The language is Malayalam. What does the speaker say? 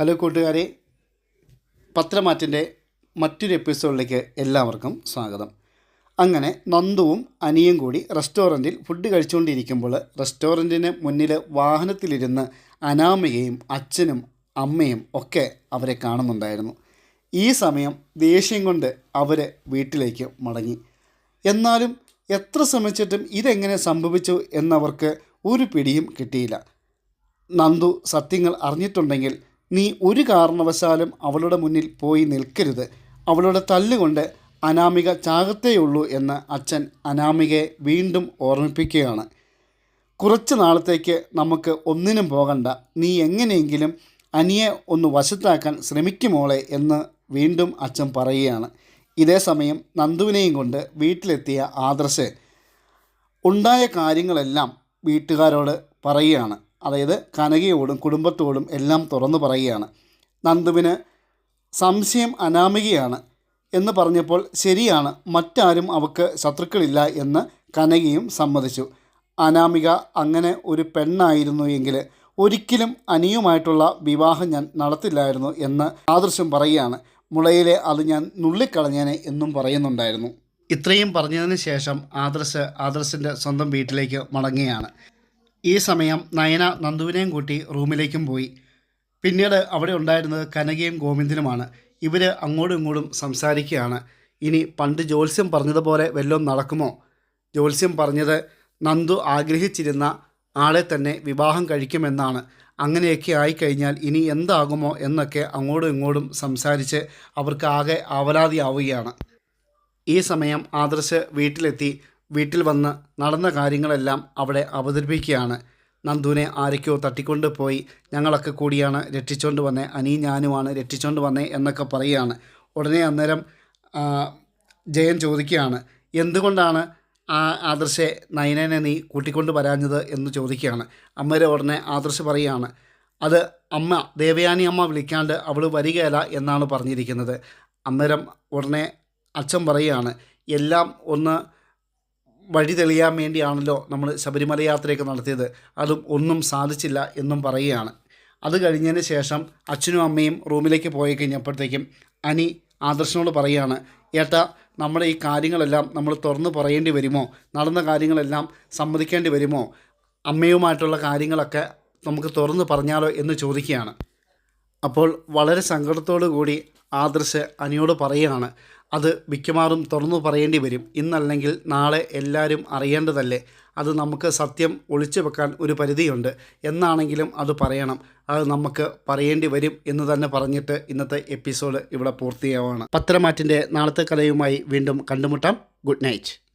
ഹലോ കൂട്ടുകാരെ. പത്രമാറ്റിന്റെ മറ്റൊരു എപ്പിസോഡിലേക്ക് എല്ലാവർക്കും സ്വാഗതം. അങ്ങനെ നന്ദുവും അനിയും കൂടി റെസ്റ്റോറന്റിൽ ഫുഡ് കഴിച്ചുകൊണ്ടിരിക്കുമ്പോൾ റെസ്റ്റോറന്റിന് മുന്നിൽ വാഹനത്തിലിരുന്ന് അനാമികയും അച്ഛനും അമ്മയും ഒക്കെ അവരെ കാണുന്നുണ്ടായിരുന്നു. ഈ സമയം ദേഷ്യം കൊണ്ട് അവർ വീട്ടിലേക്ക് മടങ്ങി. എന്നാലും എത്ര ശ്രമിച്ചിട്ടും ഇതെങ്ങനെ സംഭവിച്ചു എന്നവർക്ക് ഒരു പിടിയും കിട്ടിയില്ല. നന്ദു സത്യങ്ങൾ അറിഞ്ഞിട്ടുണ്ടെങ്കിൽ നീ ഒരു കാരണവശാലും അവളുടെ മുന്നിൽ പോയി നിൽക്കരുത്. അവളുടെ തല്ലുകൊണ്ട് അനാമിക ചാകത്തേയുള്ളൂ എന്ന് അച്ഛൻ അനാമികയെ വീണ്ടും ഓർമ്മിപ്പിക്കുകയാണ്. കുറച്ച് നാളത്തേക്ക് നമുക്ക് ഒന്നിനും പോകണ്ട. നീ എങ്ങനെയെങ്കിലും അനിയെ ഒന്ന് വശത്താക്കാൻ ശ്രമിക്കുമോളെ എന്ന് വീണ്ടും അച്ഛൻ പറയുകയാണ്. ഇതേ സമയം നന്ദുവിനെയും കൊണ്ട് വീട്ടിലെത്തിയ ആദർശ് ഉണ്ടായ കാര്യങ്ങളെല്ലാം വീട്ടുകാരോട് പറയുകയാണ്. അതായത് കനകയോടും കുടുംബത്തോടും എല്ലാം തുറന്നു പറയുകയാണ്. നന്ദുവിന് സംശയം അനാമികയാണ് എന്ന് പറഞ്ഞപ്പോൾ ശരിയാണ് മറ്റാരും അവൾക്ക് ശത്രുക്കളില്ല എന്ന് കനകയും സമ്മതിച്ചു. അനാമിക അങ്ങനെ ഒരു പെണ്ണായിരുന്നു എങ്കിൽ ഒരിക്കലും അനിയുമായിട്ടുള്ള വിവാഹം ഞാൻ നടത്തില്ലായിരുന്നു എന്ന് ആദർശം പറയുകയാണ്. മുളയിലെ അത് ഞാൻ നുള്ളിക്കളഞ്ഞേനെ എന്നും പറയുന്നുണ്ടായിരുന്നു. ഇത്രയും പറഞ്ഞതിന് ശേഷം ആദർശ് ആദർശിന്റെ സ്വന്തം വീട്ടിലേക്ക് മടങ്ങുകയാണ്. ഈ സമയം നയന നന്ദുവിനെയും കൂട്ടി റൂമിലേക്കും പോയി. പിന്നീട് അവിടെ ഉണ്ടായിരുന്നത് കനകയും ഗോവിന്ദനുമാണ്. ഇവർ അങ്ങോട്ടും ഇങ്ങോട്ടും സംസാരിക്കുകയാണ്. ഇനി പണ്ട് ജ്യോത്സ്യം പറഞ്ഞതുപോലെ വല്ലതും നടക്കുമോ? ജ്യോത്സ്യം പറഞ്ഞത് നന്ദു ആഗ്രഹിച്ചിരുന്ന ആളെ തന്നെ വിവാഹം കഴിക്കുമെന്നാണ്. അങ്ങനെയൊക്കെ ആയിക്കഴിഞ്ഞാൽ ഇനി എന്താകുമോ എന്നൊക്കെ അങ്ങോട്ടും ഇങ്ങോട്ടും സംസാരിച്ച് അവർക്ക് ആകെ അവലാതിയാവുകയാണ് ഈ സമയം ആദർശ് വീട്ടിലെത്തി വീട്ടിൽ വന്ന് നടന്ന കാര്യങ്ങളെല്ലാം അവിടെ അവതരിപ്പിക്കുകയാണ്. നന്ദുവിനെ ആരൊക്കെയോ തട്ടിക്കൊണ്ട് പോയി ഞങ്ങളൊക്കെ കൂടിയാണ് രക്ഷിച്ചുകൊണ്ട് വന്നേ അനി ഞാനുമാണ് രക്ഷിച്ചുകൊണ്ട് വന്നേ എന്നൊക്കെ പറയുകയാണ്. ഉടനെ അന്നേരം ജയൻ ചോദിക്കുകയാണ് എന്തുകൊണ്ടാണ് ആ ആദർശെ നയനനെ നീ കൂട്ടിക്കൊണ്ട് വരാഞ്ഞത്? എന്ന് ചോദിക്കുകയാണ്. അമ്മയുടെ ഉടനെ ആദർശ് പറയുകയാണ് അത് അമ്മ ദേവയാനി അമ്മ വിളിക്കാണ്ട് അവൾ വരികയില്ല എന്നാണ് പറഞ്ഞിരിക്കുന്നത്. അന്നേരം ഉടനെ അച്ഛൻ പറയുകയാണ് എല്ലാം ഒന്ന് വഴി തെളിയാൻ വേണ്ടിയാണല്ലോ നമ്മൾ ശബരിമല യാത്രയൊക്കെ നടത്തിയത്. അതും ഒന്നും സാധിച്ചില്ല എന്നും പറയുകയാണ്. അത് കഴിഞ്ഞതിന് ശേഷം അച്ഛനും അമ്മയും റൂമിലേക്ക് പോയി കഴിഞ്ഞപ്പോഴത്തേക്കും അനി ആദർശനോട് പറയുകയാണ് ഏട്ടാ നമ്മുടെ ഈ കാര്യങ്ങളെല്ലാം നമ്മൾ തുറന്ന് പറയേണ്ടി വരുമോ? നടന്ന കാര്യങ്ങളെല്ലാം സമ്മതിക്കേണ്ടി വരുമോ? അമ്മയുമായിട്ടുള്ള കാര്യങ്ങളൊക്കെ നമുക്ക് തുറന്ന് പറഞ്ഞാലോ? എന്ന് ചോദിക്കുകയാണ്. അപ്പോൾ വളരെ സങ്കടത്തോടു കൂടി ആദർശ് അനിയോട് പറയുകയാണ് അത് മിക്കവാറും തുറന്നു പറയേണ്ടി വരും. ഇന്നല്ലെങ്കിൽ നാളെ എല്ലാവരും അറിയേണ്ടതല്ലേ? അത് നമുക്ക് സത്യം ഒളിച്ചു വെക്കാൻ ഒരു പരിധിയുണ്ട്. എന്നാണെങ്കിലും അത് പറയണം. അത് നമുക്ക് പറയേണ്ടി വരും എന്ന് തന്നെ പറഞ്ഞിട്ട് ഇന്നത്തെ എപ്പിസോഡ് ഇവിടെ പൂർത്തിയാവുകയാണ്. പത്രമാറ്റിന്റെ നാളത്തെ കലയുമായി വീണ്ടും കണ്ടുമുട്ടാം. Good night.